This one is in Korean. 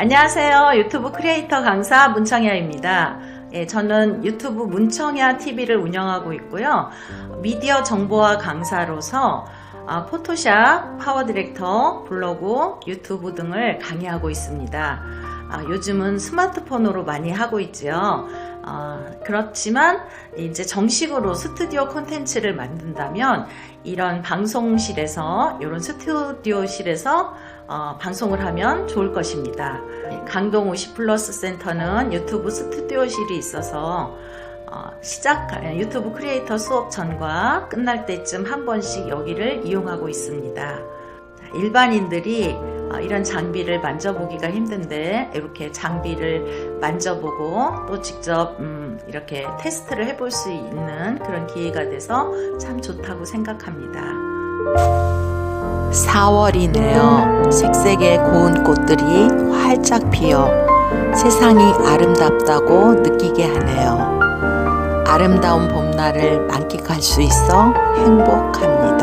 안녕하세요. 유튜브 크리에이터 강사 문청야입니다. 예, 저는 유튜브 문청야 TV를 운영하고 있고요. 미디어 정보화 강사로서 아, 포토샵, 파워 디렉터, 블로그, 유튜브 등을 강의하고 있습니다. 아, 요즘은 스마트폰으로 많이 하고 있지요. 아, 그렇지만 이제 정식으로 스튜디오 콘텐츠를 만든다면 이런 방송실에서 이런 스튜디오실에서 어, 방송을 하면 좋을 것입니다. 강동 50 플러스 센터는 유튜브 스튜디오실이 있어서 어, 시작 유튜브 크리에이터 수업 전과 끝날 때쯤 한 번씩 여기를 이용하고 있습니다. 일반인들이 어, 이런 장비를 만져보기가 힘든데 이렇게 장비를 만져보고 또 직접 음, 이렇게 테스트를 해볼 수 있는 그런 기회가 돼서 참 좋다고 생각합니다. 4월이네요. 색색의 고운 꽃들이 활짝 피어 세상이 아름답다고 느끼게 하네요. 아름다운 봄날을 만끽할 수 있어 행복합니다.